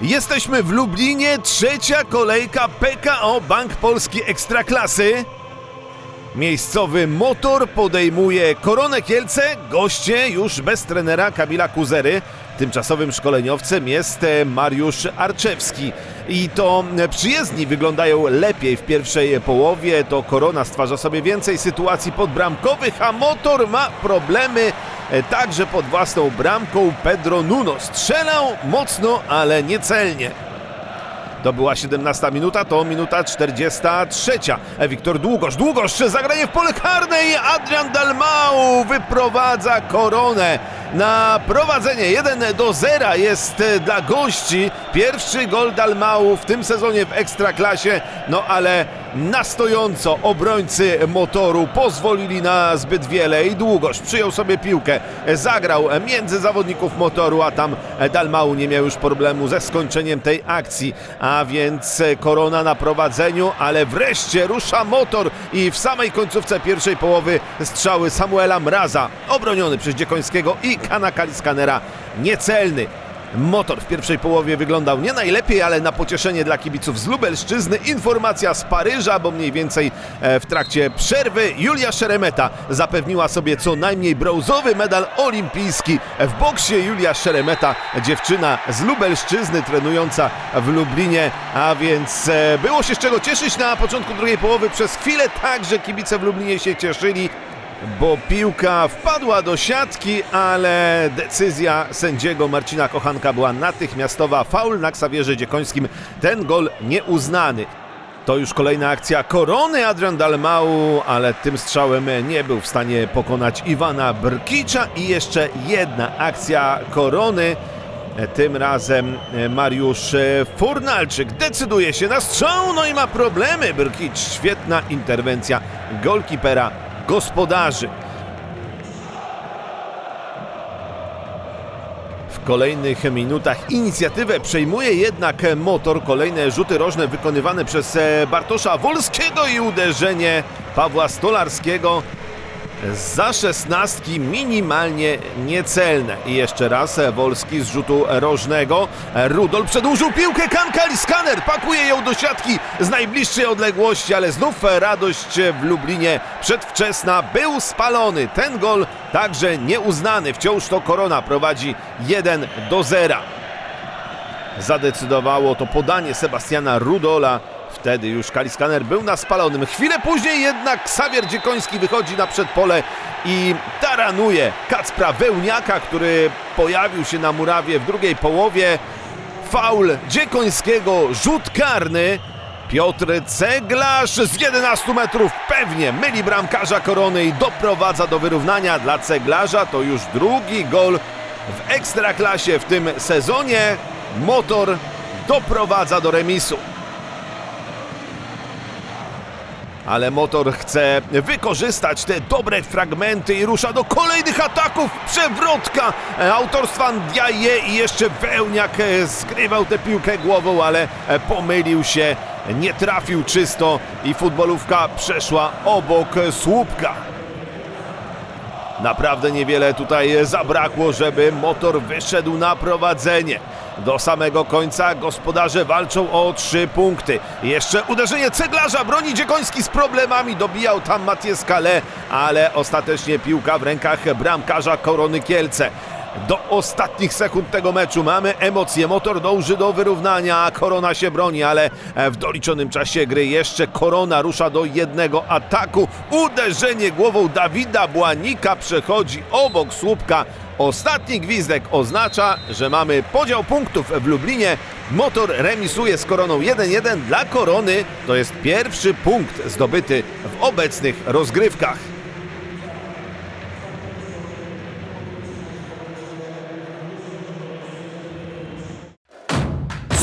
Jesteśmy w Lublinie, trzecia kolejka PKO Bank Polski Ekstraklasy. Miejscowy motor podejmuje Koronę Kielce, goście już bez trenera Kamila Kuzery. Tymczasowym szkoleniowcem jest e, Mariusz Arczewski. I to e, przyjezdni wyglądają lepiej w pierwszej połowie. To Korona stwarza sobie więcej sytuacji podbramkowych, a motor ma problemy także pod własną bramką. Pedro Nuno strzelał mocno, ale niecelnie. To była 17 minuta, to minuta 43. E, Wiktor Długosz, Długosz, zagranie w pole karne i Adrian Dalmau wyprowadza koronę. Na prowadzenie 1 do 0 jest e, dla gości pierwszy gol Dalmau w tym sezonie w Ekstraklasie, no ale na stojąco obrońcy motoru pozwolili na zbyt wiele i Długosz przyjął sobie piłkę, zagrał między zawodników motoru, a tam Dalmau nie miał już problemu ze skończeniem tej akcji, a więc Korona na prowadzeniu, ale wreszcie rusza motor i w samej końcówce pierwszej połowy strzały Samuela Mraza, obroniony przez Dziekońskiego i Kana Kaliskanera, niecelny. Motor w pierwszej połowie wyglądał nie najlepiej, ale na pocieszenie dla kibiców z Lubelszczyzny. Informacja z Paryża, bo mniej więcej e, w trakcie przerwy Julia Szeremeta zapewniła sobie co najmniej brązowy medal olimpijski. W boksie Julia Szeremeta, dziewczyna z Lubelszczyzny, trenująca w Lublinie, a więc e, było się z czego cieszyć na początku drugiej połowy. Przez chwilę także kibice w Lublinie się cieszyli bo piłka wpadła do siatki, ale decyzja sędziego Marcina Kochanka była natychmiastowa. Faul na Ksawierze Dziekońskim, ten gol nieuznany. To już kolejna akcja korony Adrian Dalmau, ale tym strzałem nie był w stanie pokonać Iwana Brkicza i jeszcze jedna akcja korony. Tym razem Mariusz Furnalczyk decyduje się na strzał, no i ma problemy Brkicz. Świetna interwencja golkipera gospodarzy. W kolejnych minutach inicjatywę przejmuje jednak motor. Kolejne rzuty rożne wykonywane przez Bartosza Wolskiego i uderzenie Pawła Stolarskiego za szesnastki minimalnie niecelne. I jeszcze raz Wolski z rzutu rożnego. Rudol przedłużył piłkę, Kankali skaner pakuje ją do siatki z najbliższej odległości, ale znów radość w Lublinie przedwczesna. Był spalony. Ten gol także nieuznany. Wciąż to Korona prowadzi 1 do 0. Zadecydowało to podanie Sebastiana Rudola. Wtedy już Kaliskaner był na spalonym. Chwilę później jednak Xavier Dziekoński wychodzi na przedpole i taranuje Kacpra Wełniaka, który pojawił się na murawie w drugiej połowie. Faul Dziekońskiego, rzut karny. Piotr Ceglarz z 11 metrów pewnie myli bramkarza korony i doprowadza do wyrównania dla Ceglarza. To już drugi gol w ekstraklasie w tym sezonie. Motor doprowadza do remisu. Ale motor chce wykorzystać te dobre fragmenty i rusza do kolejnych ataków. Przewrotka e, autorstwa Ndiaye i jeszcze Wełniak e, skrywał tę piłkę głową, ale e, pomylił się, nie trafił czysto i futbolówka przeszła obok słupka. Naprawdę niewiele tutaj zabrakło, żeby motor wyszedł na prowadzenie. Do samego końca gospodarze walczą o trzy punkty. Jeszcze uderzenie ceglarza, broni Dziekoński z problemami, dobijał tam Matię Skale, ale ostatecznie piłka w rękach bramkarza Korony Kielce. Do ostatnich sekund tego meczu mamy emocje. Motor dąży do wyrównania, Korona się broni, ale w doliczonym czasie gry jeszcze Korona rusza do jednego ataku. Uderzenie głową Dawida Błanika przechodzi obok słupka. Ostatni gwizdek oznacza, że mamy podział punktów w Lublinie. Motor remisuje z Koroną 1-1 dla Korony. To jest pierwszy punkt zdobyty w obecnych rozgrywkach.